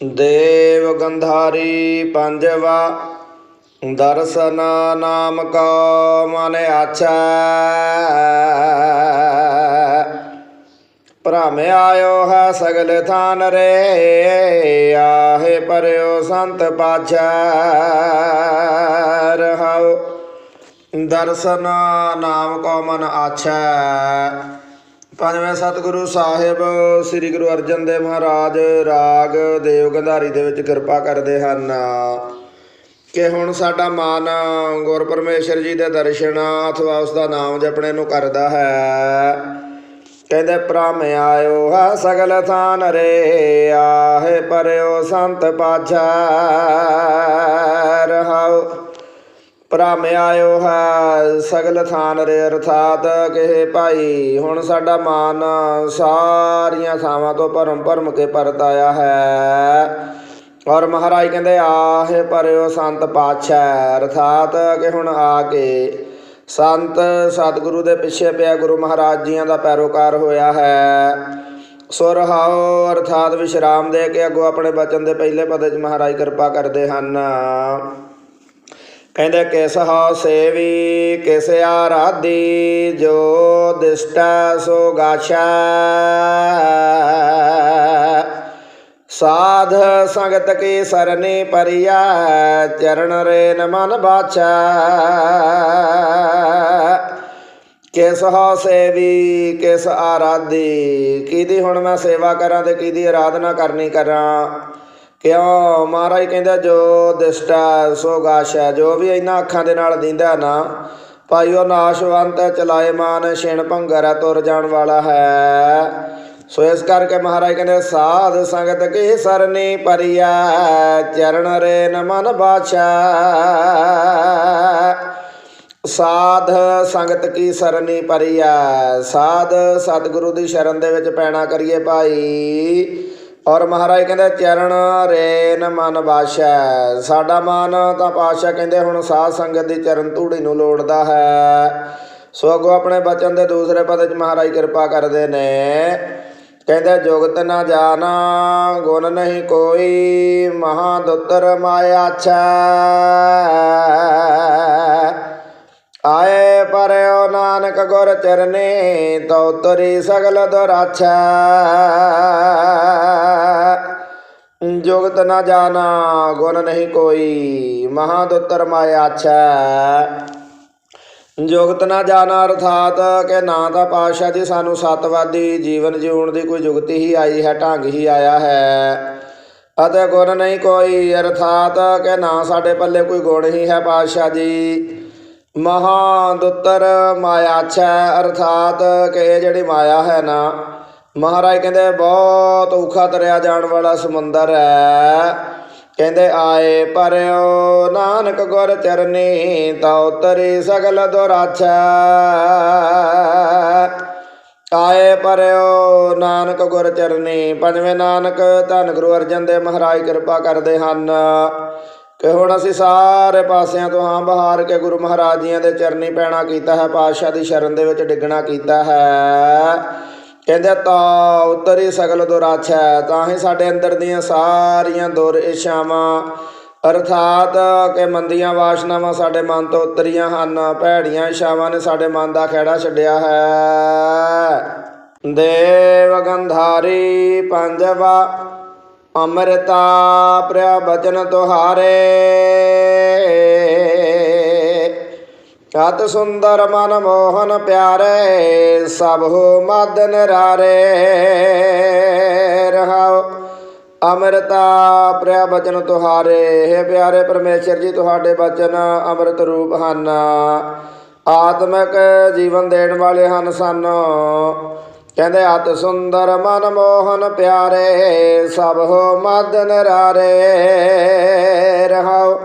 ਦੇਵ ਗੰਧਾਰੀ ਪੰਜਵਾ ਦਰਸ਼ਨ ਨਾਮ ਕੋ ਮਨ ਆਛੈ। ਭ੍ਰਮ ਆਇਓ ਹੈ ਸਗਲ ਥਾਨ ਰੇ, ਆਹੇ ਪਰਿਓ ਸੰਤ ਪਾਛੈ। ਰਹਾਉ ਦਰਸ਼ਨ ਨਾਮ ਕੋ ਮਨ ਆਛੈ। ਪੰਜਵੇਂ ਸਤਿਗੁਰੂ ਸਾਹਿਬ, ਸ੍ਰੀ ਗੁਰੂ ਅਰਜਨ ਦੇਵ ਮਹਾਰਾਜ, ਰਾਗ ਦੇਵ ਗੰਧਾਰੀ ਦੇ ਵਿੱਚ ਕਿਰਪਾ ਕਰਦੇ ਹਨ। ਕਿ ਹੁਣ ਸਾਡਾ ਮਨ ਗੁਰ ਪਰਮੇਸ਼ਰ ਜੀ ਦੇ ਦਰਸ਼ਨ ਅਥਵਾ ਉਸ ਦਾ ਨਾਮ ਜਪਣੇ ਨੂੰ ਕਰਦਾ ਹੈ। ਕਹਿੰਦੇ, ਭ੍ਰਮ ਆਇਓ ਹੈ ਸਗਲ ਥਾਨ ਰੇ, ਆਹੇ ਪਰਿਓ ਸੰਤ ਪਾਛੈ, ਰਹਾਉ। ਭ੍ਰਮ ਆਇਓ ਹੈ ਸਗਲ ਥਾਨ ਰੇ ਅਰਥਾਤ ਕਹੇ ਭਾਈ। ਹੁਣ ਸਾਡਾ ਮਾਨ ਸਾਰੀਆਂ ਥਾਵਾਂ ਤੋਂ ਭਰਮ ਭਰਮ ਕੇ ਪਰਤ ਆਇਆ ਹੈ। ਔਰ ਮਹਾਰਾਜ ਕਹਿੰਦੇ, ਆਹੇ ਪਰਿਓ ਸੰਤ ਪਾਤਸ਼ਾਹ ਅਰਥਾਤ ਕਿ ਹੁਣ ਆ ਕੇ ਸੰਤ ਸਤਿਗੁਰੂ ਦੇ ਪਿੱਛੇ ਪਿਆ ਗੁਰੂ ਮਹਾਰਾਜ ਜੀਆਂ ਦਾ ਪੈਰੋਕਾਰ ਹੋਇਆ ਹੈ। ਸੋ ਰਹਾਓ ਅਰਥਾਤ ਵਿਸ਼ਰਾਮ ਦੇ ਕੇ ਅੱਗੋਂ ਆਪਣੇ ਬਚਨ ਦੇ ਪਹਿਲੇ ਪਦ ਵਿੱਚ ਮਹਾਰਾਜ ਕਿਰਪਾ ਕਰਦੇ ਹਨ। ਕਹਿੰਦੇ, ਕਿਸ ਹਉ ਸੇਵੀ ਕਿਸ ਆਰਾਧੀ ਜੋ ਦਿਸ਼ਟਾ, ਸੋ ਗਾਛਾ। ਸਾਧ ਸੰਗਤ ਕੀ ਸਰਨੀ ਪਰਿਆ ਚਰਨ ਰੇਨ ਮਨ ਬਾਛਾ। ਕਿਸ ਹਉ ਸੇਵੀ ਕਿਸ ਆਰਾਧੀ ਕਿਹਦੀ ਹੁਣ ਮੈਂ ਸੇਵਾ ਕਰਾਂ ਤੇ ਕਿਹਦੀ ਆਰਾਧਨਾ ਕਰਨੀ ਕਰਾਂ? ਕਿਉਂ? ਮਹਾਰਾਜ ਕਹਿੰਦਾ, ਜੋ ਦਿਸ਼ਟਾ ਸੋ ਗਾਸ਼ਾ ਜੋ ਵੀ ਇਹਨਾਂ ਅੱਖਾਂ ਦੇ ਨਾਲ ਦਿੰਦਾ ਨਾ, ਭਾਈ, ਉਹ ਨਾਸ਼ਵੰਤ ਚਲਾਇਮਾਨ, ਛਿਣ ਭੰਗਰ ਤੁਰ ਜਾਣ ਵਾਲਾ ਹੈ। ਸੋ ਇਸ ਕਰਕੇ ਮਹਾਰਾਜ ਕਹਿੰਦੇ, ਸਾਧ ਸੰਗਤ ਕੀ ਸਰਨੀ ਪਰਿਆ ਚਰਨ ਰੇ ਨਮਨ ਬਾਛਾ। ਸਾਧ ਸੰਗਤ ਕੀ ਸਰਨੀ ਪਰਿਆ ਸਾਧ ਸਤਿਗੁਰੂ ਦੀ ਸ਼ਰਨ ਦੇ ਵਿੱਚ ਪੈਣਾ ਕਰੀਏ ਭਾਈ। ਔਰ ਮਹਾਰਾਜ ਕਹਿੰਦੇ, ਚਰਨ ਰੇਨ ਮਨ ਬਾਸ਼ਾ ਸਾਡਾ ਮਨ ਤਾਂ ਪਾਸ਼ਾ ਕਹਿੰਦੇ ਹੁਣ ਸਾਧ ਸੰਗਤ ਦੀ ਚਰਨ ਧੂੜੀ ਨੂੰ ਲੋੜਦਾ ਹੈ। ਸੋ ਅੱਗੋਂ ਆਪਣੇ ਬਚਨ ਦੇ ਦੂਸਰੇ ਪਦ ਵਿੱਚ ਮਹਾਰਾਜ ਕਿਰਪਾ ਕਰਦੇ ਨੇ। ਕਹਿੰਦੇ, ਜੁਗਤ ਨਾ ਜਾਣਾ, ਗੁਣ ਨਹੀਂ ਕੋਈ, ਮਹਾ ਦੁੱਤਰ ਮਾਇਆ ਅੱਛਾ ਆਏ ਪਰਿਓ ਨਾਨਕ ਗੁਰ ਚਰਨੇ, ਤਉ ਤਰੀ ਸਗਲ ਦੁਰਾਛਾ। ਜੁਗਤ ਨਾ ਜਾਣਾ, ਗੁਣ ਨਹੀਂ ਕੋਈ ਮਹਾਦੁੱਤਰ ਮਾਇਆ ਅੱਛਾ ਜੁਗਤ ਨਾ ਜਾਣਾ, ਅਰਥਾਤ ਕਿ ਨਾ ਤਾਂ ਪਾਤਸ਼ਾਹ ਜੀ ਸਾਨੂੰ ਸਤਵਾਦੀ ਜੀਵਨ ਜਿਉਣ ਦੀ ਕੋਈ ਜੁਗਤੀ ਹੀ ਆਈ ਹੈ, ਢੰਗ ਹੀ ਆਇਆ ਹੈ। ਅਤੇ ਗੁਣ ਨਹੀਂ ਕੋਈ, ਅਰਥਾਤ ਕਿ ਨਾ ਸਾਡੇ ਪੱਲੇ ਕੋਈ ਗੁਣ ਹੀ ਹੈ ਪਾਤਸ਼ਾਹ ਜੀ। ਮਹਾਦੁੱਤਰ ਮਾਇਆ ਅੱਛਾ ਅਰਥਾਤ ਕਿ ਜਿਹੜੀ ਮਾਇਆ ਹੈ ਨਾ, ਮਹਾਰਾਜ ਕਹਿੰਦੇ ਬਹੁਤ ਔਖਾ ਤਰਿਆ ਜਾਣ ਵਾਲਾ ਸਮੁੰਦਰ ਹੈ। ਕਹਿੰਦੇ, ਆਏ ਪਰਿਓ ਨਾਨਕ ਗੁਰ ਚਰਨੀ ਤਉ ਤਰੀ ਸਗਲ ਦੁਰਾਛਾ ਆਏ ਪਰਿਓ ਨਾਨਕ ਗੁਰ ਚਰਨੀ, ਪੰਜਵੇਂ ਨਾਨਕ ਧੰਨ ਗੁਰੂ ਅਰਜਨ ਦੇ ਮਹਾਰਾਜ ਕਿਰਪਾ ਕਰਦੇ ਹਨ। ਕਿ ਹੁਣ ਅਸੀਂ ਸਾਰੇ ਪਾਸਿਆਂ ਤੋਂ ਹਾਂ ਬਹਾਰ ਕੇ ਗੁਰੂ ਮਹਾਰਾਜ ਜੀਆਂ ਦੇ ਚਰਨੀ ਪੈਣਾ ਕੀਤਾ ਹੈ, ਪਾਤਸ਼ਾਹ ਦੀ ਸ਼ਰਨ ਦੇ ਵਿੱਚ ਡਿੱਗਣਾ ਕੀਤਾ ਹੈ। ਕਹਿੰਦੇ ਤਾਂ ਉਤਰੀ ਸਗਲ ਦੁਰਾਛਾ ਤਾਂ ਹੀ ਸਾਡੇ ਅੰਦਰ ਦੀਆਂ ਸਾਰੀਆਂ ਦੁਰ ਇਛਾਵਾਂ, ਅਰਥਾਤ ਕਿ ਮੰਦੀਆਂ ਵਾਸ਼ਨਾਵਾਂ ਸਾਡੇ ਮਨ ਤੋਂ ਉਤਰੀਆਂ ਹਨ, ਭੈੜੀਆਂ ਇਛਾਵਾਂ ਨੇ ਸਾਡੇ ਮਨ ਦਾ ਖਹਿੜਾ ਛੱਡਿਆ ਹੈ। ਦੇਵ ਗੰਧਾਰੀ ਪੰਜਵਾ ਅੰਮ੍ਰਿਤਾ ਪ੍ਰਿਆ ਬਚਨ ਤੁਹਾਰੇ। ਕਤ ਸੁੰਦਰ ਮਨ ਮੋਹਨ ਪਿਆਰੇ, ਸਭ ਹੋ ਮਦ ਨਰਾਰੇ। ਰਹਾਓ। ਅੰਮ੍ਰਿਤਾ ਪ੍ਰਿਆ ਬਚਨ ਤੁਹਾਰੇ। ਹੈ ਪਿਆਰੇ ਪਰਮੇਸ਼ਰ ਜੀ, ਤੁਹਾਡੇ ਬਚਨ ਅੰਮ੍ਰਿਤ ਰੂਪ ਹਨ। ਆਤਮਿਕ ਜੀਵਨ ਦੇਣ ਵਾਲੇ ਹਨ ਸਾਨੂੰ। ਕਹਿੰਦੇ ਅਤ ਸੁੰਦਰ ਮਨ ਮੋਹਨ ਪਿਆਰੇ, ਸਭ ਹੋ ਮਦ ਨਰਾਰੇ ਰਹਾਉ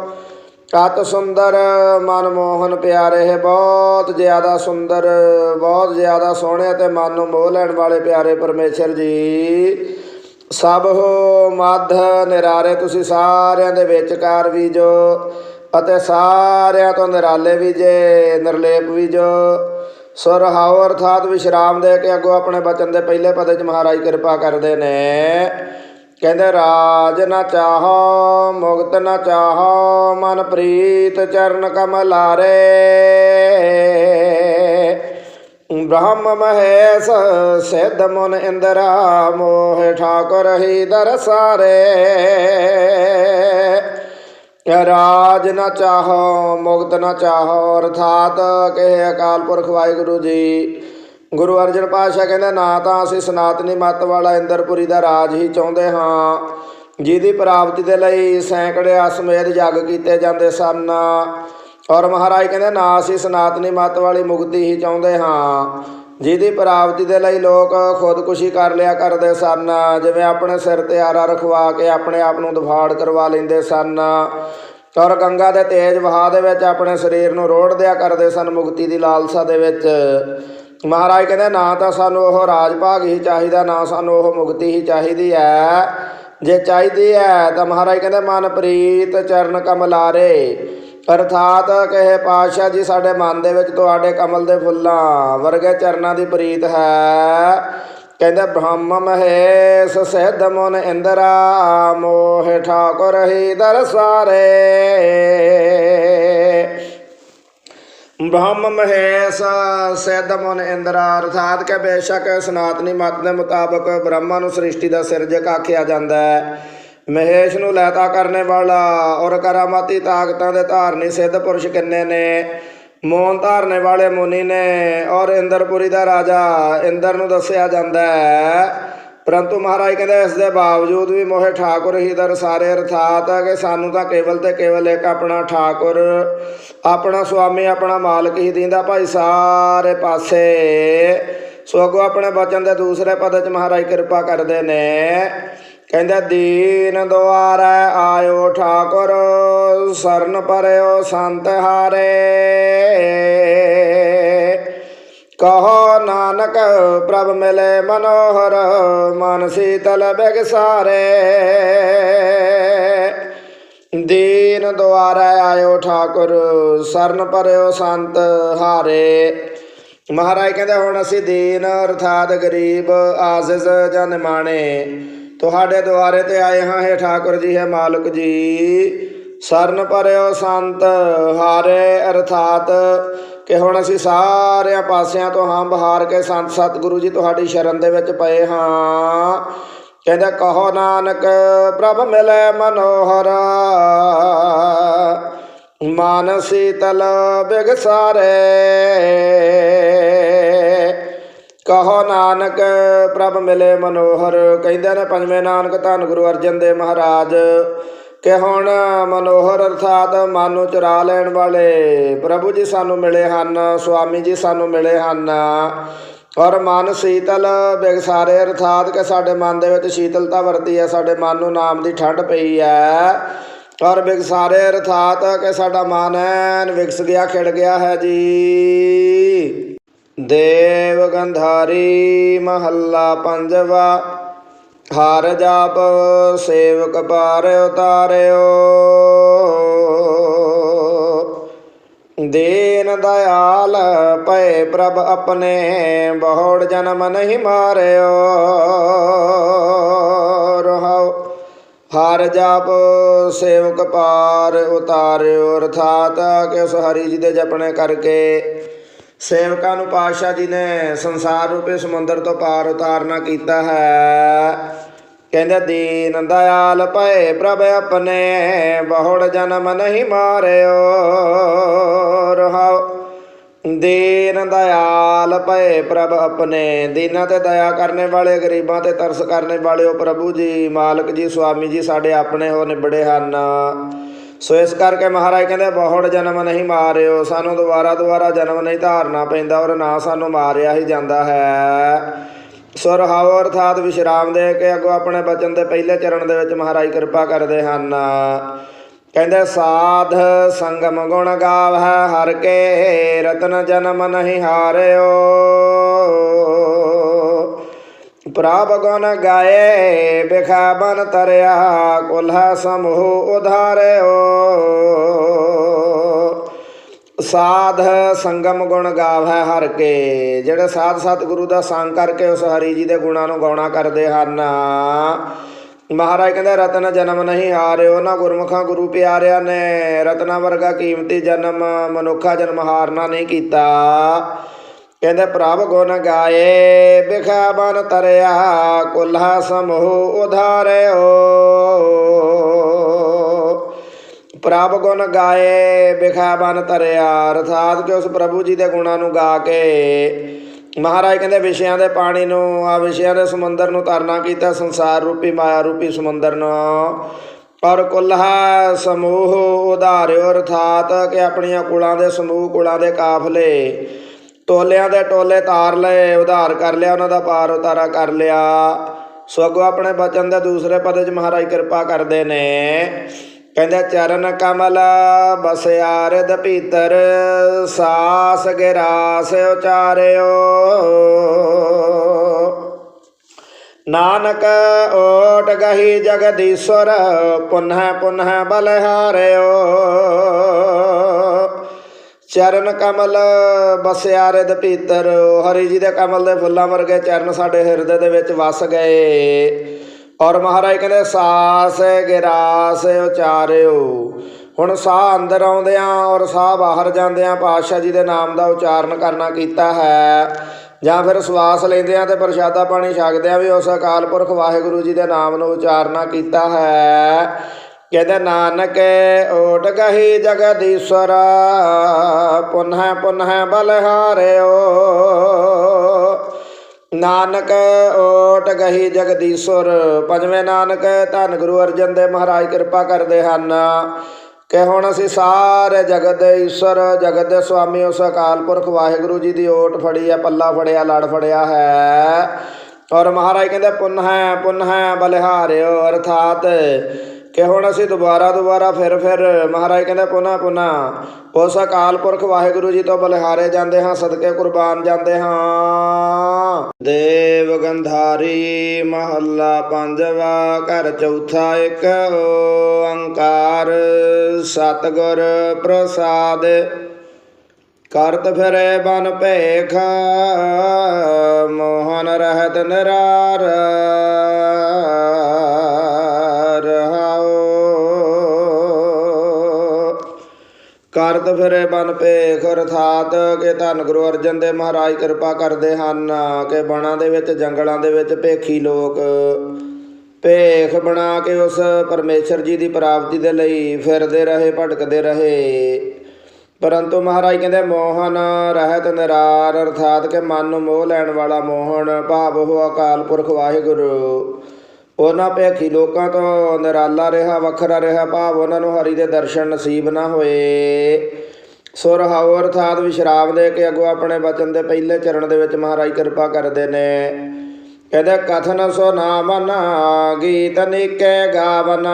ਅਤ ਸੁੰਦਰ ਮਨ ਮੋਹਨ ਪਿਆਰੇ, ਬਹੁਤ ਜ਼ਿਆਦਾ ਸੁੰਦਰ, ਬਹੁਤ ਜ਼ਿਆਦਾ ਸੋਹਣੇ ਅਤੇ ਮਨ ਨੂੰ ਮੋਹ ਲੈਣ ਵਾਲੇ ਪਿਆਰੇ ਪਰਮੇਸ਼ਰ ਜੀ। ਸਭ ਹੋ ਮਧ ਨਿਰਾਰੇ, ਤੁਸੀਂ ਸਾਰਿਆਂ ਦੇ ਵਿਚਕਾਰ ਵੀ ਜੋ ਅਤੇ ਸਾਰਿਆਂ ਤੋਂ ਨਿਰਾਲੇ ਵੀ ਜੇ, ਨਿਰਲੇਪ ਵੀ ਜੋ। ਸੋ ਰਹਾਉ ਅਰਥਾਤ ਵਿਸ਼ਰਾਮ ਦੇ ਕੇ ਅੱਗੋਂ ਆਪਣੇ ਬਚਨ ਦੇ ਪਹਿਲੇ ਪਦੇ ਚ ਮਹਾਰਾਜ ਕਿਰਪਾ ਕਰਦੇ ਨੇ। ਕਹਿੰਦੇ, ਰਾਜ ਨਾ ਚਾਹੋ, ਮੁਕਤ ਨਾ ਚਾਹੋ, ਮਨ ਪ੍ਰੀਤ ਚਰਨ ਕਮਲਾਰੇ। ਬ੍ਰਹਮ ਮਹੇਸ਼ ਸਿੱਧ ਮਨ ਇੰਦਰਾ ਮੋਹ ਠਾਕੁਰ ਹੀ ਦਰਸਾਰੇ। ਰਾਜ ਨਾ ਚਾਹੋ, ਮੁਕਤ ਨਾ ਚਾਹੋ, ਅਰਥਾਤ ਕਹੇ ਅਕਾਲ ਪੁਰਖ ਵਾਹਿਗੁਰੂ ਜੀ। ਗੁਰੂ ਅਰਜਨ ਪਾਤਸ਼ਾਹ ਕਹਿੰਦਾ, ਨਾ ਤਾਂ ਅਸੀਂ ਸਨਾਤਨੀ ਮੱਤ ਵਾਲਾ ਇੰਦਰਪੁਰੀ ਦਾ ਰਾਜ ਹੀ ਚਾਹੁੰਦੇ ਹਾਂ। ਜਿਹਦੀ ਪ੍ਰਾਪਤੀ ਦੇ ਲਈ ਸੈਂਕੜੇ ਅਸਮੇਧ ਜੱਗ ਕੀਤੇ ਜਾਂਦੇ ਸਨ। ਔਰ ਮਹਾਰਾਜ ਕਹਿੰਦੇ, ਨਾ ਅਸੀਂ ਸਨਾਤਨੀ ਮੱਤ ਵਾਲੀ ਮੁਕਤੀ ਹੀ ਚਾਹੁੰਦੇ ਹਾਂ। ਜਿਹਦੀ ਪ੍ਰਾਪਤੀ ਦੇ ਲਈ ਲੋਕ ਖੁਦਕੁਸ਼ੀ ਕਰ ਲਿਆ ਕਰਦੇ ਸਨ। ਜਿਵੇਂ ਆਪਣੇ ਸਿਰ ਤੇ ਆਰਾ ਰਖਵਾ ਕੇ ਆਪਣੇ ਆਪ ਨੂੰ ਦਫਾੜ ਕਰਵਾ ਲੈਂਦੇ ਸਨ। ਔਰ ਗੰਗਾ ਦੇ ਤੇਜ ਵਹਾਅ ਦੇ ਵਿੱਚ ਆਪਣੇ ਸਰੀਰ ਨੂੰ ਰੋੜ ਦਿਆ ਕਰਦੇ ਸਨ ਮੁਕਤੀ ਦੀ ਲਾਲਸਾ ਦੇ ਵਿੱਚ। ਮਹਾਰਾਜ ਕਹਿੰਦੇ, ਨਾ ਤਾਂ ਸਾਨੂੰ ਉਹ ਰਾਜ ਭਾਗ ਹੀ ਚਾਹੀਦਾ, ਨਾ ਸਾਨੂੰ ਉਹ ਮੁਕਤੀ ਹੀ ਚਾਹੀਦੀ ਹੈ। ਜੇ ਚਾਹੀਦੀ ਹੈ ਤਾਂ ਮਹਾਰਾਜ ਕਹਿੰਦੇ ਮਨ ਪ੍ਰੀਤ ਚਰਨ ਕਮਲਾਰੇ। ਅਰਥਾਤ ਕਹੇ ਪਾਤਸ਼ਾਹ ਜੀ, ਸਾਡੇ ਮਨ ਦੇ ਵਿੱਚ ਤੁਹਾਡੇ ਕਮਲ ਦੇ ਫੁੱਲਾਂ ਵਰਗੇ ਚਰਨਾਂ ਦੀ ਪ੍ਰੀਤ ਹੈ। ਕਹਿੰਦੇ, ਬ੍ਰਹਮ ਮਹੇਸ਼ ਸਿੱਧ ਮਨ ਇੰਦਰਾ ਮੋਹ ਠਾਕੁਰ ਹੀ ਦਰਸਾਰੇ ਬ੍ਰਹਮ ਮਹੇਸ਼ ਸਿੱਧ ਮਨ ਇੰਦਰਾ, ਅਰਥਾਤ ਕਿ ਬੇਸ਼ੱਕ ਸਨਾਤਨੀ ਮਤ ਦੇ ਮੁਤਾਬਕ ਬ੍ਰਹਮਾ ਨੂੰ ਸ੍ਰਿਸ਼ਟੀ ਦਾ ਸਿਰਜਕ ਆਖਿਆ ਜਾਂਦਾ ਹੈ। ਮਹੇਸ਼ ਨੂੰ ਲੈਤਾ ਕਰਨੇ ਵਾਲਾ ਔਰ ਕਰਾਮਾਤੀ ਤਾਕਤਾਂ ਦੇ ਧਾਰਨੀ ਸਿੱਧ ਪੁਰਸ਼ ਕਿੰਨੇ ਨੇ? ਮੋਹਨ ਧਾਰਨੇ ਵਾਲੇ ਮੁਨੀ ਨੇ ਔਰ ਇੰਦਰਪੁਰੀ ਦਾ ਰਾਜਾ ਇੰਦਰ ਨੂੰ ਦੱਸਿਆ ਜਾਂਦਾ ਹੈ। ਪਰੰਤੂ ਮਹਾਰਾਜ ਕਹਿੰਦੇ ਇਸ ਦੇ ਬਾਵਜੂਦ ਵੀ ਮੋਹੇ ਠਾਕੁਰ ਹੀ ਦਰ ਸਾਰੇ ਅਰਥਾਤ ਹੈ ਕਿ ਸਾਨੂੰ ਤਾਂ ਕੇਵਲ ਤੇ ਕੇਵਲ ਇੱਕ ਆਪਣਾ ਠਾਕੁਰ, ਆਪਣਾ ਸੁਆਮੀ, ਆਪਣਾ ਮਾਲਕ ਹੀ ਦਿੰਦਾ ਭਾਈ ਸਾਰੇ ਪਾਸੇ। ਸੋ ਅੱਗੋਂ ਆਪਣੇ ਬਚਨ ਦੇ ਦੂਸਰੇ ਪਦ ਚ ਮਹਾਰਾਜ ਕਿਰਪਾ ਕਰਦੇ ਨੇ। ਕਹਿੰਦਾ, ਦੀਨ ਦੁਆਰੈ ਆਇਓ ਠਾਕੁਰ, ਸਰਨ ਪਰਿਓ ਸੰਤ ਹਾਰੇ। ਕਹੋ ਨਾਨਕ, ਪ੍ਰਭ ਮਿਲੇ ਮਨੋਹਰ, ਮਨ ਸੀਤਲ ਬਿਗਸਾਰੇ। ਦੀਨ ਦੁਆਰਾ ਆਇਓ ਠਾਕੁਰ, ਸਰਨ ਪਰਿਓ ਸੰਤ ਹਾਰੇ। ਮਹਾਰਾਜ ਕਹਿੰਦੇ, ਹੁਣ ਅਸੀਂ ਦੀਨ, ਅਰਥਾਤ ਗਰੀਬ, ਆਜ਼ਿਜ਼ ਜਾਂ ਨਿਮਾਣੇ ਤੁਹਾਡੇ ਦੁਆਰੇ ਤੇ ਆਏ ਹਾਂ ਹੈ ਠਾਕੁਰ ਜੀ, ਹੈ ਮਾਲਕ ਜੀ। ਸਰਨ ਪਰਿਓ ਸੰਤ ਹਾਰੇ, ਅਰਥਾਤ ਕਿ ਹੁਣ ਅਸੀਂ ਸਾਰਿਆਂ ਪਾਸਿਆਂ ਤੋਂ ਹਾਂ ਬਹਾਰ ਕੇ ਸੰਤ ਸਤਿਗੁਰੂ ਜੀ ਤੁਹਾਡੀ ਸ਼ਰਨ ਦੇ ਵਿੱਚ ਪਏ ਹਾਂ। ਕਹਿੰਦਾ, ਕਹੋ ਨਾਨਕ, ਪ੍ਰਭ ਮਿਲੇ ਮਨੋਹਰ। ਮਨ ਸੀਤਲ ਬਿਗਸਾਰੇ। ਕਹੋ ਨਾਨਕ, ਪ੍ਰਭ ਮਿਲੇ ਮਨੋਹਰ, ਕਹਿੰਦੇ ਨੇ ਪੰਜਵੇਂ ਨਾਨਕ, ਧੰਨ ਗੁਰੂ ਅਰਜਨ ਦੇਵ ਮਹਾਰਾਜ। ਕਿ ਹੁਣ ਮਨੋਹਰ ਅਰਥਾਤ ਮਨ ਨੂੰ ਚੁਰਾ ਲੈਣ ਵਾਲੇ, ਪ੍ਰਭੂ ਜੀ ਸਾਨੂੰ ਮਿਲੇ ਹਨ, ਸੁਆਮੀ ਜੀ ਸਾਨੂੰ ਮਿਲੇ ਹਨ। ਔਰ ਮਨ ਸੀਤਲ ਬਿਗਸਾਰੇ ਅਰਥਾਤ ਕਿ ਸਾਡੇ ਮਨ ਦੇ ਵਿੱਚ ਸ਼ੀਤਲਤਾ ਵਰਤੀ ਹੈ, ਸਾਡੇ ਮਨ ਨੂੰ ਨਾਮ ਦੀ ਠੰਡ ਪਈ ਹੈ। ਔਰ ਬਿਗਸਾਰੇ ਅਰਥਾਤ ਕਿ ਸਾਡਾ ਮਨ ਐਨ ਵਿਗਸ ਗਿਆ, ਖਿੜ ਗਿਆ ਹੈ ਜੀ। ਦੇਵ ਗੰਧਾਰੀ ਮਹੱਲਾ ਪੰਜਵਾ, ਹਰ ਜਾਪ ਸੇਵਕ ਪਾਰ ਉਤਾਰਿਓ। ਦੇਨ ਦਇਆਲ ਪਏ ਪ੍ਰਭ ਆਪਣੇ, ਬਹੁੜ ਜਨਮ ਨਹੀਂ ਮਾਰਿਓ। ਰਹਾਉ ਹਰ ਜਾਪ ਸੇਵਕ ਪਾਰ ਉਤਾਰਿਓ। ਅਰਥਾਤ ਕਿ ਉਸ ਹਰੀ ਜੀ ਦੇ ਜਪਣੇ ਕਰਕੇ ਸੇਵਕਾਂ ਨੂੰ ਪਾਤਸ਼ਾਹ ਜੀ ਨੇ ਸੰਸਾਰ ਰੂਪੇ ਸਮੁੰਦਰ ਤੋਂ ਪਾਰ ਉਤਾਰਨਾ ਕੀਤਾ ਹੈ। ਕਹਿੰਦੇ, ਦੀਨ ਦਇਆਲ ਭਏ ਪ੍ਰਭ ਆਪਣੇ, ਬਹੁੜ ਜਨਮ ਨਹੀਂ ਮਾਰਿਓ ਰਹਾਉ ਦੀਨ ਦਇਆਲ ਭਏ ਪ੍ਰਭ ਆਪਣੇ, ਦੀਨਾਂ ਤੇ ਦਇਆ ਕਰਨੇ ਵਾਲੇ, ਗਰੀਬਾਂ ਤੇ ਤਰਸ ਕਰਨੇ ਵਾਲੇ ਉਹ ਪ੍ਰਭੂ ਜੀ, ਮਾਲਕ ਜੀ, ਸੁਆਮੀ ਜੀ ਸਾਡੇ ਆਪਣੇ ਹੋ ਨਿਬੜੇ ਹਨ। ਸੋ ਇਸ ਕਰਕੇ ਮਹਾਰਾਜ ਕਹਿੰਦੇ, ਬਹੁੜ ਜਨਮ ਨਹੀਂ ਮਾਰਿਓ, ਸਾਨੂੰ ਦੁਬਾਰਾ ਦੁਬਾਰਾ ਜਨਮ ਨਹੀਂ ਧਾਰਨਾ ਪੈਂਦਾ ਔਰ ਨਾ ਸਾਨੂੰ ਮਾਰਿਆ ਹੀ ਜਾਂਦਾ ਹੈ। ਸੋ ਰਹਾਓ ਅਰਥਾਤ ਵਿਸ਼ਰਾਮ ਦੇ ਕੇ ਅੱਗੋਂ ਆਪਣੇ ਬਚਨ ਦੇ ਪਹਿਲੇ ਚਰਨ ਦੇ ਵਿੱਚ ਮਹਾਰਾਜ ਕਿਰਪਾ ਕਰਦੇ ਹਨ। ਕਹਿੰਦੇ, ਸਾਧ ਸੰਗਮ ਗੁਣ ਗਾਵੈ ਹਰ ਕੇ ਰਤਨ ਜਨਮ ਨਹੀਂ ਹਾਰਿਓ। ਪ੍ਰਭ ਗੁਣ ਗਾਏ ਬਿਖਾ ਬਨ ਤਰਿਆ, ਕੁਲਹ ਸਮੂਹ ਉਧਾਰਿਓ। ਸਾਧ ਸੰਗਮ ਗੁਣ ਗਾਵੈ ਹਰ ਕੇ, ਜਿਹੜੇ ਸਾਧ ਸਤਿਗੁਰੂ ਦਾ ਸੰਗ ਕਰਕੇ ਉਸ ਹਰੀ ਜੀ ਦੇ ਗੁਣਾਂ ਨੂੰ ਗਾਉਣਾ ਕਰਦੇ ਹਨ। ਮਹਾਰਾਜ ਕਹਿੰਦੇ, ਰਤਨ ਜਨਮ ਨਹੀਂ ਹਾਰਿਓ, ਨਾ ਗੁਰਮੁਖਾਂ ਗੁਰੂ ਪਿਆਰਿਆਂ ਨੇ, ਰਤਨਾ ਵਰਗਾ ਕੀਮਤੀ ਜਨਮ ਮਨੁੱਖਾ ਜਨਮ ਹਾਰਨਾ ਨਹੀਂ ਕੀਤਾ। ਕਹਿੰਦੇ, ਪ੍ਰਭ ਗੁਣ ਗਾਏ, ਬਿਖਾ ਬਨ ਤਰਿਆ, ਕੁਲਹਾ ਸਮੂਹ ਉਧਾਰਿਓ। ਪ੍ਰਭ ਗੁਣ ਗਾਏ, ਬਿਖਾ ਬਨ ਤਰਿਆ, ਅਰਥਾਤ ਕਿ ਉਸ ਪ੍ਰਭੂ ਜੀ ਦੇ ਗੁਣਾਂ ਨੂੰ ਗਾ ਕੇ ਮਹਾਰਾਜ ਕਹਿੰਦੇ, ਵਿਸ਼ਿਆਂ ਦੇ ਪਾਣੀ ਨੂੰ, ਆ ਵਿਸ਼ਿਆਂ ਦੇ ਸਮੁੰਦਰ ਨੂੰ ਤਰਨਾ ਕੀਤਾ, ਸੰਸਾਰ ਰੂਪੀ, ਮਾਇਆ ਰੂਪੀ ਸਮੁੰਦਰ ਨੂੰ। ਔਰ ਕੁਲਹਾ ਸਮੂਹ ਉਧਾਰਿਓ, ਅਰਥਾਤ ਕਿ ਆਪਣੀਆਂ ਕੁਲਾਂ ਦੇ ਸਮੂਹ, ਕੁਲਾਂ ਦੇ ਕਾਫਲੇ ਟੋਲਿਆਂ ਦੇ ਟੋਲੇ ਤਾਰ ਲਏ, ਉਧਾਰ ਕਰ ਲਿਆ, ਉਹਨਾਂ ਦਾ ਪਾਰ ਉਤਾਰਾ ਕਰ ਲਿਆ। ਸੋ ਅੱਗੋਂ ਆਪਣੇ ਬਚਨ ਦੇ ਦੂਸਰੇ ਪਦ 'ਚ ਮਹਾਰਾਜ ਕਿਰਪਾ ਕਰਦੇ ਨੇ। ਕਹਿੰਦੇ, ਚਰਨ ਕਮਲ ਬਸਿਆ ਰਿਦ ਭੀਤਰ, ਸਾਸ ਗਿਰਾਸ ਉਚਾਰਿਓ। ਨਾਨਕ ਓਟ ਗਹੀ ਜਗਦੀਸ਼ਵਰ, ਪੁਨਹ ਪੁਨਹ ਬਲਿਹਾਰਿਓ ਚਰਨ ਕਮਲ ਬਸਿਆ ਰਿਦ ਭੀਤਰ ਹਰੀ ਜੀ ਦੇ ਕਮਲ ਦੇ ਫੁੱਲਾਂ ਵਰਗੇ ਚਰਨ ਸਾਡੇ ਹਿਰਦੇ ਦੇ ਵਿੱਚ ਵਸ ਗਏ। ਔਰ ਮਹਾਰਾਜ ਕਹਿੰਦੇ, ਸਾਸ ਗਿਰਾਸ ਉਚਾਰਿਓ। ਹੁਣ ਸਾਹ ਅੰਦਰ ਆਉਂਦਿਆਂ ਔਰ ਸਾਹ ਬਾਹਰ ਜਾਂਦਿਆਂ ਪਾਤਸ਼ਾਹ ਜੀ ਦੇ ਨਾਮ ਦਾ ਉਚਾਰਨ ਕਰਨਾ ਕੀਤਾ ਹੈ। ਜਾਂ ਫਿਰ ਸਵਾਸ ਲੈਂਦੇ ਲੈਂਦਿਆਂ ਤੇ ਪ੍ਰਸ਼ਾਦਾ ਪਾਣੀ ਛਕਦੇ ਛਕਦਿਆਂ ਵੀ ਉਸ ਅਕਾਲ ਪੁਰਖ ਵਾਹਿਗੁਰੂ ਜੀ ਦੇ ਨਾਮ ਨੂੰ ਉਚਾਰਨਾ ਕੀਤਾ ਹੈ। ਕਹਿੰਦੇ ਨਾਨਕ ਓਟ ਗਹੀ ਜਗਦੀਸ਼ਵਰ, ਪੁਨਹ ਪੁਨਹ ਬਲਿਹਾਰਿਓ ਨਾਨਕ ਓਟ ਗਹੀ ਜਗਦੀਸ਼ਵਰ, ਪੰਜਵੇਂ ਨਾਨਕ ਧੰਨ ਗੁਰੂ ਅਰਜਨ ਦੇ ਮਹਾਰਾਜ ਕਿਰਪਾ ਕਰਦੇ ਹਨ। ਕਿ ਹੁਣ ਅਸੀਂ ਸਾਰੇ ਜਗਤ ਦੇ ਈਸ਼ਵਰ, ਜਗਤ ਦੇ ਸੁਆਮੀ, ਉਸ ਅਕਾਲ ਪੁਰਖ ਵਾਹਿਗੁਰੂ ਜੀ ਦੀ ਓਟ ਫੜੀ ਹੈ, ਪੱਲਾ ਫੜਿਆ, ਲੜ ਫੜਿਆ ਹੈ। ਔਰ ਮਹਾਰਾਜ ਕਹਿੰਦੇ, ਪੁਨਹ ਪੁਨਹ ਬਲਿਹਾਰਿਓ ਅਰਥਾਤ ਕਿ ਹੁਣ ਅਸੀਂ ਦੁਬਾਰਾ ਦੁਬਾਰਾ ਫਿਰ ਫਿਰ ਮਹਾਰਾਜ ਕਹਿੰਦੇ ਪੁਨਾ ਪੁਨਾ ਉਸ ਅਕਾਲ ਪੁਰਖ ਵਾਹਿਗੁਰੂ ਜੀ ਤੋਂ ਬਲਿਹਾਰੇ ਜਾਂਦੇ ਹਾਂ, ਸਦਕੇ ਕੁਰਬਾਨ ਜਾਂਦੇ ਹਾਂ। ਦੇਵ ਗੰਧਾਰੀ ਮਹੱਲਾ ਪੰਜਵਾ, ਘਰ ਚੌਥਾ ਇੱਕ, ਓੰਕਾਰ ਸਤਿਗੁਰ ਪ੍ਰਸਾਦ। ਕਰਤ ਫਿਰੇ ਬਨ ਭੇਖ, ਮੋਹਨ ਰਹਿਤ ਨਿਰਾਰ। ਕਰਤ ਫਿਰੇ ਬਨ ਭੇਖ ਅਰਥਾਤ ਕਿ ਧੰਨ ਗੁਰੂ ਅਰਜਨ ਦੇਵ ਮਹਾਰਾਜ ਕਿਰਪਾ ਕਰਦੇ ਹਨ, ਕਿ ਬਣਾ ਦੇ ਵਿੱਚ, ਜੰਗਲਾਂ ਦੇ ਵਿੱਚ ਭੇਖੀ ਲੋਕ ਭੇਖ ਬਣਾ ਕੇ ਉਸ ਪਰਮੇਸ਼ਰ ਜੀ ਦੀ ਪ੍ਰਾਪਤੀ ਦੇ ਲਈ ਫਿਰਦੇ ਰਹੇ, ਭਟਕਦੇ ਰਹੇ। ਪਰੰਤੂ ਮਹਾਰਾਜ ਕਹਿੰਦੇ, ਮੋਹਨ, ਰਹਿਤ ਨਿਰਾਰ, ਅਰਥਾਤ ਕਿ ਮਨ ਨੂੰ ਮੋਹ ਲੈਣ ਵਾਲਾ ਮੋਹਨ, ਭਾਵ ਉਹ ਅਕਾਲ ਪੁਰਖ ਵਾਹਿਗੁਰੂ। ਉਹਨਾਂ ਭੇਖੀ ਲੋਕਾਂ ਤੋਂ ਨਿਰਾਲਾ ਰਿਹਾ, ਵੱਖਰਾ ਰਿਹਾ, ਭਾਵ ਉਹਨਾਂ ਨੂੰ ਹਰੀ ਦੇ ਦਰਸ਼ਨ ਨਸੀਬ ਨਾ ਹੋਏ। ਸੋ ਰਹਾਉ ਅਰਥਾਤ ਵਿਸ਼ਰਾਮ ਦੇ ਕੇ ਅੱਗੋਂ ਆਪਣੇ ਬਚਨ ਦੇ ਪਹਿਲੇ ਚਰਨ ਦੇ ਵਿੱਚ ਮਹਾਰਾਜ ਕਿਰਪਾ ਕਰਦੇ ਨੇ। ਕਹਿੰਦੇ ਕਥਨ ਸੋ ਨਾਮਨ ਗੀਤ ਨਿਕੇ ਗਾਵਨ,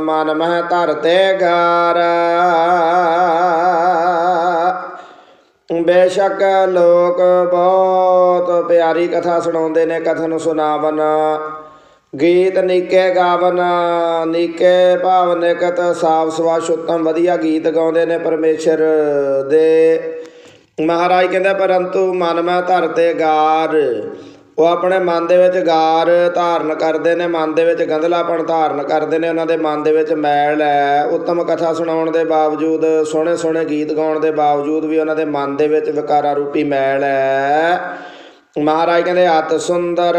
ਮਨ ਮਹਿ ਧਰਤੇ ਗਾਰ ਬੇਸ਼ੱਕ ਲੋਕ ਬਹੁਤ ਪਿਆਰੀ ਕਥਾ ਸੁਣਾਉਂਦੇ ਨੇ ਕਥਨ ਸੁਣਾਵਨ ਗੀਤ ਨੀਕੇ ਗਾਵਨ, ਨੀਕੇ ਭਾਵ ਨਿਕਤ ਸਾਫ਼ ਸਵਾਸ਼ ਉੱਤਮ ਵਧੀਆ ਗੀਤ ਗਾਉਂਦੇ ਨੇ ਪਰਮੇਸ਼ਰ ਦੇ। ਮਹਾਰਾਜ ਕਹਿੰਦਾ, ਪਰੰਤੂ ਮਨ ਮੈਂ ਧਰਤੇ ਗਾਰ। ਉਹ ਆਪਣੇ ਮਨ ਦੇ ਵਿੱਚ ਗਾਰ ਧਾਰਨ ਕਰਦੇ ਨੇ, ਮਨ ਦੇ ਵਿੱਚ ਗੰਧਲਾਪਣ ਧਾਰਨ ਕਰਦੇ ਨੇ, ਉਹਨਾਂ ਦੇ ਮਨ ਦੇ ਵਿੱਚ ਮੈਲ ਹੈ। ਉੱਤਮ ਕਥਾ ਸੁਣਾਉਣ ਦੇ ਬਾਵਜੂਦ ਸੋਹਣੇ ਸੋਹਣੇ ਗੀਤ ਗਾਉਣ ਦੇ ਬਾਵਜੂਦ ਵੀ ਉਹਨਾਂ ਦੇ ਮਨ ਦੇ ਵਿੱਚ ਵਿਕਾਰਾ ਰੂਪੀ ਮੈਲ ਹੈ। ਮਹਾਰਾਜ ਕਹਿੰਦੇ, ਅਤ ਸੁੰਦਰ,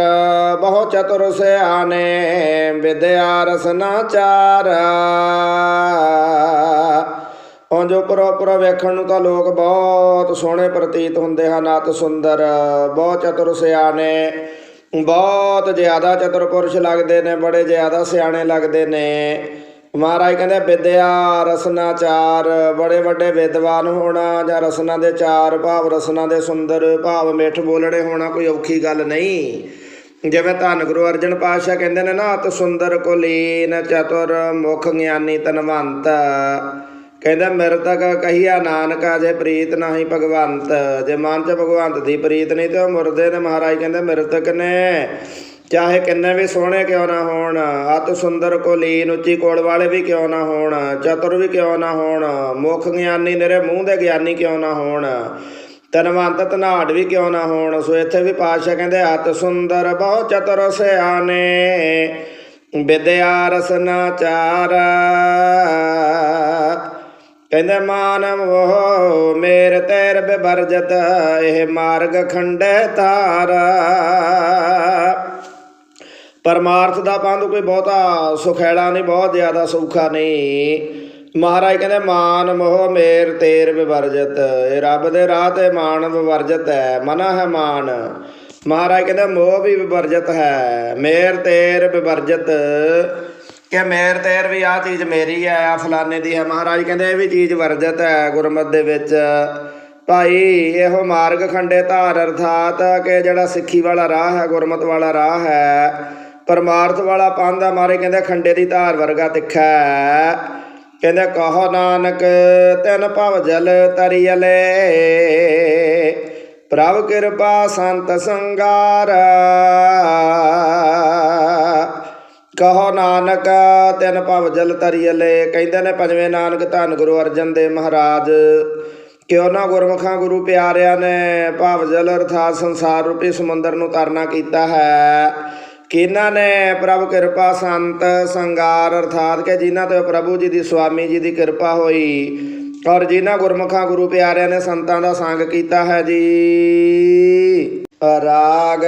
ਬਹੁ ਚਤੁਰ ਸਿਆਣੇ, ਵਿਦਿਆ ਰਸਨਾ ਚਾਰ। ਉਂਝ ਉੱਪਰੋਂ ਉੱਪਰੋਂ ਵੇਖਣ ਨੂੰ ਤਾਂ ਲੋਕ ਬਹੁਤ ਸੋਹਣੇ ਪ੍ਰਤੀਤ ਹੁੰਦੇ ਹਨ, ਅਤ ਸੁੰਦਰ ਬਹੁਤ ਚਤੁਰ ਸਿਆਣੇ। ਬਹੁਤ ਜ਼ਿਆਦਾ ਚਤੁਰ ਪੁਰਸ਼ ਲੱਗਦੇ ਨੇ, ਬੜੇ ਜ਼ਿਆਦਾ ਸਿਆਣੇ ਲੱਗਦੇ ਨੇ। ਮਹਾਰਾਜ ਕਹਿੰਦੇ, ਵਿਦਿਆ ਰਸਨਾ ਚਾਰ, ਬੜੇ ਵੱਡੇ ਵਿਦਵਾਨ ਹੋਣਾ ਜਾਂ ਰਸਨਾ ਦੇ ਚਾਰ ਭਾਵ, ਰਸਨਾ ਦੇ ਸੁੰਦਰ ਭਾਵ, ਮਿੱਠ ਬੋਲੜੇ ਹੋਣਾ ਕੋਈ ਔਖੀ ਗੱਲ ਨਹੀਂ। ਜਿਵੇਂ ਧੰਨ ਗੁਰੂ ਅਰਜਨ ਪਾਤਸ਼ਾਹ ਕਹਿੰਦੇ ਨੇ ਨਾ, ਅਤ ਸੁੰਦਰ ਕੁਲੀਨ ਚਤੁਰ ਮੁਖ ਗਿਆਨੀ ਤਨਵੰਤ। ਕਹਿੰਦਾ ਮਿਰਤਕ ਕਹੀਆ ਨਾਨਕ ਜੇ ਪ੍ਰੀਤ ਨਹੀਂ ਭਗਵੰਤ। ਜੇ ਮਨ ਚ ਭਗਵੰਤ ਦੀ ਪ੍ਰੀਤ ਨਹੀਂ ਤੇ ਉਹ ਮੁਰਦੇ ਨੇ, ਮਹਾਰਾਜ ਕਹਿੰਦੇ, ਮਿਰਤਕ ਨੇ। ਚਾਹੇ ਕਿੰਨੇ ਵੀ ਸੋਹਣੇ ਕਿਉਂ ਨਾ ਹੋਣ, ਅਤ ਸੁੰਦਰ ਕੁਲੀਨ ਉੱਚੀ ਕੋਲ ਵਾਲੇ ਵੀ ਕਿਉਂ ਨਾ ਹੋਣ, ਚਤੁਰ ਵੀ ਕਿਉਂ ਨਾ ਹੋਣ, ਮੁਖ ਗਿਆਨੀ ਨਿਰੇ ਮੂੰਹ ਦੇ ਗਿਆਨੀ ਕਿਉਂ ਨਾ ਹੋਣ ਤਨਵੰਤ ਧਨਾੜ ਵੀ ਕਿਉਂ ਨਾ ਹੋਣ, ਸੋ ਇੱਥੇ ਵੀ ਪਾਤਸ਼ਾਹ ਕਹਿੰਦੇ, ਅਤ ਸੁੰਦਰ ਬਹੁ ਚਤੁਰ ਸਿਆਣੇ, ਵਿਦਿਆ ਰਸਨਾ ਚਾਰ। ਕਹਿੰਦੇ, ਮਾਨਵ ਉਹ ਮੇਰ ਤੇਰ ਬਿਵਰਜਤ ਇਹ ਮਾਰਗ ਖੰਡੇ ਤਾਰਾ। ਪਰਮਾਰਥ ਦਾ ਪੰਧ ਕੋਈ ਬਹੁਤਾ ਸੁਖੈਲਾ ਨਹੀਂ, ਬਹੁਤ ਜ਼ਿਆਦਾ ਸੌਖਾ ਨਹੀਂ। ਮਹਾਰਾਜ ਕਹਿੰਦੇ, ਮਾਨ ਮੋਹ ਮੇਰ ਤੇਰ ਵਿਵਰਜਤ, ਇਹ ਰੱਬ ਦੇ ਰਾਹ ਤੇ ਮਾਨ ਵਿਵਰਜਤ ਹੈ, ਮਨਾ ਹੈ ਮਾਨ। ਮਹਾਰਾਜ ਕਹਿੰਦੇ, ਮੋਹ ਵੀ ਵਿਵਰਜਤ ਹੈ, ਮੇਰ ਤੇਰ ਵਿਵਰਜਤ। ਕਿ ਮੇਰ ਤੇਰ ਵੀ ਆ ਚੀਜ਼ ਮੇਰੀ ਹੈ ਆ ਫਲਾਣੇ ਦੀ ਹੈ। ਮਹਾਰਾਜ ਕਹਿੰਦੇ, ਇਹ ਵੀ ਚੀਜ਼ ਵਰਜਤ ਹੈ ਗੁਰਮਤ ਦੇ ਵਿੱਚ। ਭਾਈ, ਇਹੋ ਮਾਰਗ ਖੰਡੇ ਧਾਰ ਅਰਥਾਤ ਕਿ ਜਿਹੜਾ ਸਿੱਖੀ ਵਾਲਾ ਰਾਹ ਹੈ, ਗੁਰਮਤ ਵਾਲਾ ਰਾਹ ਹੈ। ਪਰਮਾਰਥ ਵਾਲਾ ਪੰਧ ਮਾਰੇ ਕਹਿੰਦੇ ਖੰਡੇ ਦੀ ਧਾਰ ਵਰਗਾ ਤਿੱਖਾ ਹੈ। ਕਹਿੰਦੇ ਕਹੋ ਨਾਨਕ, ਤਨ ਭਵ ਜਲ ਤਰੀਅਲੇ ਪ੍ਰਭ ਕਿਰਪਾ ਸੰਤ ਸੰਗਾਰ। ਕਹੋ ਨਾਨਕ, ਤਿਨ ਭਵ ਜਲ ਤਰੀਅਲੇ ਕਹਿੰਦੇ ਨੇ ਪੰਜਵੇਂ ਨਾਨਕ ਧੰਨ ਗੁਰੂ ਅਰਜਨ ਦੇਵ ਮਹਾਰਾਜ। ਕਿ ਉਹਨਾਂ ਗੁਰਮੁਖਾਂ ਗੁਰੂ ਪਿਆਰਿਆਂ ਨੇ ਭਾਵ ਜਲ ਅਰਥਾਤ ਸੰਸਾਰ ਰੂਪੀ ਸਮੁੰਦਰ ਨੂੰ ਤਰਨਾ ਕੀਤਾ ਹੈ। ਕਿਹਨਾਂ ਨੇ ਪ੍ਰਭੂ ਕਿਰਪਾ ਸੰਤ ਸੰਗਾਰ ਅਰਥਾਤ ਕਿ ਜਿਨ੍ਹਾਂ ਤੇ ਪ੍ਰਭੂ ਜੀ ਦੀ, ਸੁਆਮੀ ਜੀ ਦੀ ਕਿਰਪਾ ਹੋਈ ਔਰ ਜਿਨ੍ਹਾਂ ਗੁਰਮੁਖਾਂ ਗੁਰੂ ਪਿਆਰਿਆਂ ਨੇ ਸੰਤਾਂ ਦਾ ਸੰਗ ਕੀਤਾ ਹੈ ਜੀ। ਰਾਗ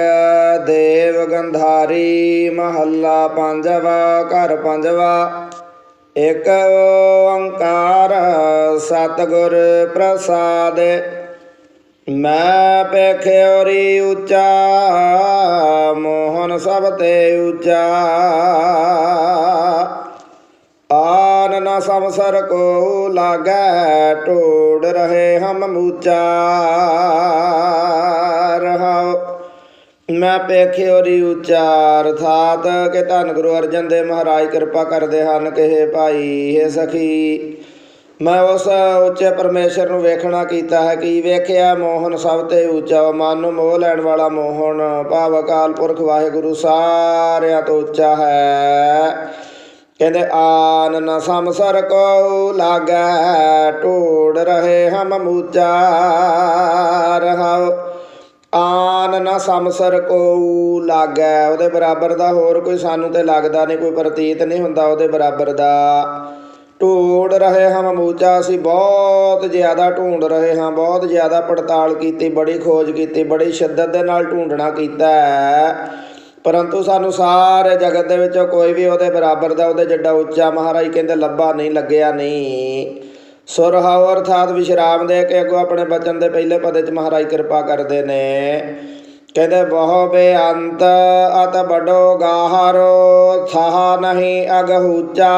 ਦੇਵ ਗੰਧਾਰੀ ਮਹੱਲਾ ਪੰਜਵਾ, ਘਰ ਪੰਜਵਾ। ਇਕ ਓੰਕਾਰ ਸਤਿਗੁਰ ਪ੍ਰਸਾਦ ਮੈਂ ਪੇਖਿਓਰੀ ਉੱਚਾ, ਮੋਹਨ ਸਭ ਤੇ ਉੱਚਾ। ਆਨ ਨਾ ਸੰਸਰ ਕੋ ਲਾਗੈ ਟੋੜ ਰਹੇ ਹਮ ਮੂਚਾ। ਰਹਾਉ ਮੈਂ ਪੇਖਿਓਰੀ ਉੱਚਾ, ਅਰਥਾਤ ਕਿ ਧੰਨ ਗੁਰੂ ਅਰਜਨ ਦੇਵ ਮਹਾਰਾਜ ਕਿਰਪਾ ਕਰਦੇ ਹਨ ਕਿ ਹੇ ਭਾਈ, ਹੇ ਸਖੀ। ਮੈਂ ਉਸ ਉੱਚੇ ਪਰਮੇਸ਼ਰ ਨੂੰ ਵੇਖਣਾ ਕੀਤਾ ਹੈ ਕਿ ਵੇਖਿਆ ਮੋਹਨ ਸਭ ਤੇ ਉੱਚਾ, ਮਨ ਨੂੰ ਮੋਹ ਲੈਣ ਵਾਲਾ ਮੋਹਨ ਭਾਵ ਅਕਾਲ ਪੁਰਖ ਵਾਹਿਗੁਰੂ ਸਾਰਿਆਂ ਤੋਂ ਉੱਚਾ ਹੈ। ਕਹਿੰਦੇ, ਆਨ ਨ ਸੰਸਰ ਕੋ ਲਾਗੈ ਟੋੜ ਰਹੇ ਹਮ ਮੂਚਾ ਰਹਾਉ। ਆਨ ਨ ਸੰਸਰ ਕੋ ਲਾਗੈ, ਉਹਦੇ ਬਰਾਬਰ ਦਾ ਹੋਰ ਕੋਈ ਸਾਨੂੰ ਤੇ ਲੱਗਦਾ ਨਹੀਂ, ਕੋਈ ਪ੍ਰਤੀਤ ਨਹੀਂ ਹੁੰਦਾ ਉਹਦੇ ਬਰਾਬਰ ਦਾ। ਢੂੰਡ ਰਹੇ ਹਾਂ ਮੂਚਾ, ਅਸੀਂ ਬਹੁਤ ਜ਼ਿਆਦਾ ਢੂੰਡ ਰਹੇ ਹਾਂ, ਬਹੁਤ ਜ਼ਿਆਦਾ ਪੜਤਾਲ ਕੀਤੀ, ਬੜੀ ਖੋਜ ਕੀਤੀ, ਬੜੀ ਸ਼ਿੱਦਤ ਦੇ ਨਾਲ ਢੂੰਡਣਾ ਕੀਤਾ ਹੈ। ਪਰੰਤੂ ਸਾਨੂੰ ਸਾਰੇ ਜਗਤ ਦੇ ਵਿੱਚੋਂ ਕੋਈ ਵੀ ਉਹਦੇ ਬਰਾਬਰ ਦਾ, ਉਹਦੇ ਜਿੱਡਾ ਉੱਚਾ ਮਹਾਰਾਜ ਕਹਿੰਦੇ ਲੱਭਾ ਨਹੀਂ, ਲੱਗਿਆ ਨਹੀਂ। ਸੁਰਹਾਉ ਅਰਥਾਤ ਵਿਸ਼ਰਾਮ ਦੇ ਕੇ ਅੱਗੋਂ ਆਪਣੇ ਬਚਨ ਦੇ ਪਹਿਲੇ ਪਦੇ ਚ ਮਹਾਰਾਜ ਕਿਰਪਾ ਕਰਦੇ ਨੇ। ਕਹਿੰਦੇ ਬਹੁ ਬੇਅੰਤ, ਅਤ ਬਡੋ ਗਾਹਰੋ ਥਾ ਨਹੀਂ ਅਗਹੂਚਾ।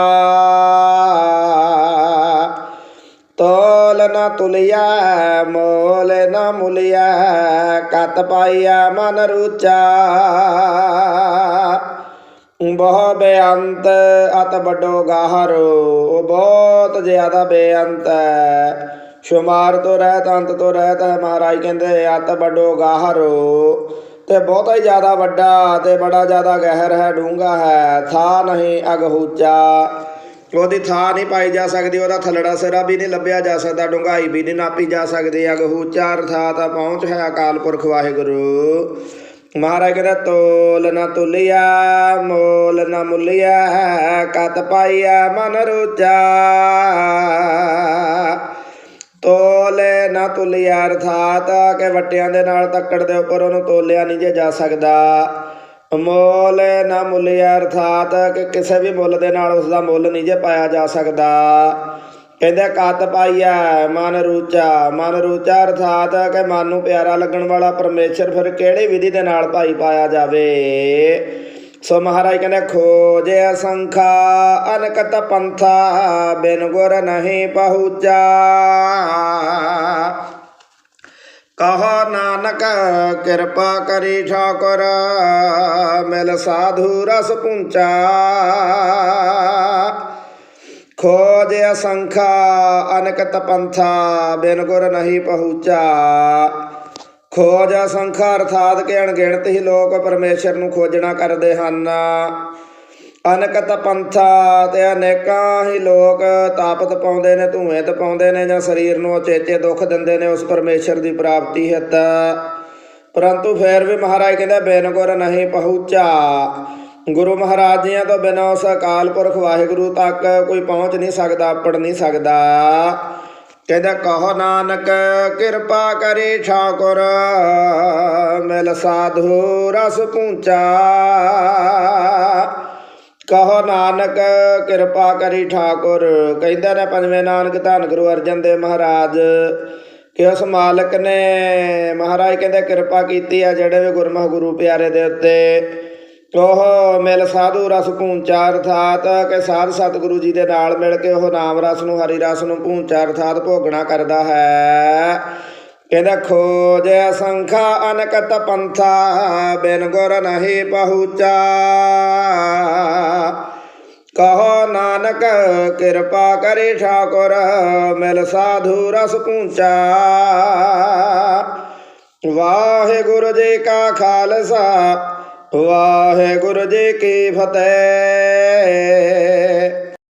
ਤੋਲ ਨ ਤੁਲਿਆ ਮੋਲ ਨ ਮੁਲਿਆ ਕਤ ਪਾਈਆ ਮਨ ਰੂਚਾ। ਬਹੁ ਬੇਅੰਤ, ਅਤ ਵੱਡੋ ਗਾਹਰੋ ਬਹੁਤ ਜ਼ਿਆਦਾ ਬੇਅੰਤ ਹੈ। ਸ਼ੁਮਾਰ ਤੋਂ ਰਹਿਤ ਅੰਤ ਤੋਂ ਰਹਿਤ ਹੈ ਮਹਾਰਾਜ ਕਹਿੰਦੇ, ਅਤ ਵੱਡੋ ਗਾਹਰੋ। ਤੇ ਬਹੁਤਾ ਹੀ ਜ਼ਿਆਦਾ ਵੱਡਾ ਤੇ ਬੜਾ ਜ਼ਿਆਦਾ ਗਹਿਰ ਹੈ, ਡੂੰਘਾ ਹੈ, ਥਾ ਨਹੀਂ ਅਗਹੂਚਾ। ਉਹਦੀ ਥਾਂ ਨਹੀਂ ਪਾਈ ਜਾ ਸਕਦੀ, ਉਹਦਾ ਥੱਲੜਾ ਸਿਰਾ ਵੀ ਨਹੀਂ ਲੱਭਿਆ ਜਾ ਸਕਦਾ, ਡੂੰਘਾਈ ਵੀ ਨਹੀਂ ਨਾਪੀ ਜਾ ਸਕਦੀ। ਅਗਹੂਚਾ ਤਾਂ ਪਹੁੰਚ ਹੈ ਅਕਾਲ ਪੁਰਖ ਵਾਹਿਗੁਰੂ। ਮਹਾਰਾਜ ਕਹਿੰਦਾ, ਤੋਲ ਨਾ ਤੁਲਿਆ, ਮੋਲ ਨਾ ਮੁਲਿਆ, ਕਤ ਪਾਈਆ ਮਨ ਰੁਚਾ। ਤੋਲੇ ਨਾ ਤੁਲਿਆ ਅਰਥਾਤ, ਕਿ ਵਟਿਆਂ ਦੇ ਨਾਲ ਤੱਕੜ ਦੇ ਉੱਪਰ ਉਹਨੂੰ ਤੋਲਿਆ ਨਹੀਂ ਜੇ ਜਾ ਸਕਦਾ। ਮੋਲ ਨਾ ਮੁੱਲਿਆ ਅਰਥਾਤ, ਕਿ ਕਿਸੇ ਵੀ ਮੁੱਲ ਦੇ ਨਾਲ ਉਸ ਦਾ ਮੁੱਲ ਨਹੀਂ ਜੇ ਪਾਇਆ ਜਾ ਸਕਦਾ। ਕਹਿੰਦੇ ਕਤ ਪਾਈਆ ਮਨ ਰੂਚਾ ਮਨ ਰੂਚਾ ਅਰਥਾਤ, ਕਿ ਮਨ ਨੂੰ ਪਿਆਰਾ ਲੱਗਣ ਵਾਲਾ ਪਰਮੇਸ਼ਰ ਫਿਰ ਕਿਹੜੀ ਵਿਧੀ ਦੇ ਨਾਲ ਭਾਈ ਪਾਇਆ ਜਾਵੇ? ਸੋ ਮਹਾਰਾਜ ਕਹਿੰਦੇ ਖੋਜੇ ਅਸੰਖਾ ਅਨਕਤ ਪੰਥਾ ਬਿਨ ਗੁਰ ਨਹੀਂ ਪਹੁੰਚਾ ਕਹੋ ਨਾਨਕ ਕਿਰਪਾ ਕਰੀ ਠਾਕੁਰ ਮਿਲ ਸਾਧੂ ਰਸ ਪੁੰਚਾ ਖੋਜ ਅਸੰਖਾ ਅਨਕਤ ਪੰਥਾ ਬਿਨ ਗੁਰ ਨਹੀਂ ਪਹੁੰਚਾ ਖੋਜ ਅਸੰਖਾ ਅਰਥਾਤ ਕਿ ਅਣਗਿਣਤ ਹੀ ਲੋਕ ਪਰਮੇਸ਼ਰ ਨੂੰ ਖੋਜਣਾ ਕਰਦੇ ਹਨ। ਅਨਕਤ ਪੰਥਾ ਤੇ ਅਨੇਕਾਂ ਹੀ ਲੋਕ ਤਾਪਤ ਪਾਉਂਦੇ ਨੇ, ਧੂਏ ਤੇ ਪਾਉਂਦੇ ਨੇ ਜਾਂ ਸਰੀਰ ਨੂੰ ਚੇਚੇ ਦੁੱਖ ਦਿੰਦੇ ਨੇ ਉਸ ਪਰਮੇਸ਼ਰ ਦੀ ਪ੍ਰਾਪਤੀ ਹਿੱਤ। ਪਰੰਤੂ ਫੇਰ ਵੀ ਮਹਾਰਾਜ ਕਹਿੰਦਾ, ਬੇਨ ਗੁਰ ਨਹੀਂ ਪਹੁੰਚਾ। ਗੁਰੂ ਮਹਾਰਾਜ ਜੀਆਂ ਤੋਂ ਬਿਨਾਂ ਉਸ ਅਕਾਲ ਪੁਰਖ ਵਾਹਿਗੁਰੂ ਤੱਕ ਕੋਈ ਪਹੁੰਚ ਨਹੀਂ ਸਕਦਾ, ਪੜ ਨਹੀਂ ਸਕਦਾ। ਕਹਿੰਦਾ ਕਹੋ ਨਾਨਕ, ਕਿਰਪਾ ਕਰੀ ਠਾਕੁਰ, ਮਿਲ ਸਾਧੂ ਰਸ ਪੂੰਚਾ। ਕਹੋ ਨਾਨਕ, ਕਿਰਪਾ ਕਰੀ ਠਾਕੁਰ, ਕਹਿੰਦਾ ਨੇ ਪੰਜਵੇਂ ਨਾਨਕ ਧੰਨ ਗੁਰੂ ਅਰਜਨ ਦੇਵ ਮਹਾਰਾਜ, ਕਿ ਉਸ ਮਾਲਕ ਨੇ ਮਹਾਰਾਜ ਕਹਿੰਦੇ ਕਿਰਪਾ ਕੀਤੀ ਆ ਜਿਹੜੇ ਵੀ ਗੁਰਮੁਖ ਗੁਰੂ ਪਿਆਰੇ ਦੇ ਉੱਤੇ ਉਹ ਮਿਲ ਸਾਧੂ ਰਸ ਪੂੰਚਾ ਅਰਥਾਤ ਕਿ ਸਾਧ ਸਤਿਗੁਰੂ ਜੀ ਦੇ ਨਾਲ ਮਿਲ ਕੇ ਉਹ ਨਾਮ ਰਸ ਨੂੰ, ਹਰੀ ਰਸ ਨੂੰ ਪੂੰਚਾ ਅਰਥਾਤ ਭੋਗਣਾ ਕਰਦਾ ਹੈ। ਕਹਿੰਦਾ, ਖੋਜ ਅਸੰਖਾ ਅਨਕਤ ਪੰਥਾ, ਬਿਨ ਗੁਰ ਨਹੀਂ ਪਹੁੰਚਾ। ਕਹੋ ਨਾਨਕ, ਕਿਰਪਾ ਕਰੇ ਠਾਕੁਰ, ਮਿਲ ਸਾਧੂ ਰਸ ਪੂੰਚਾ। ਵਾਹਿਗੁਰੂ ਜੀ ਕਾ ਖਾਲਸਾ ਵਾਹਿਗੁਰੂ ਜੀ ਕੀ ਫਤਿਹ।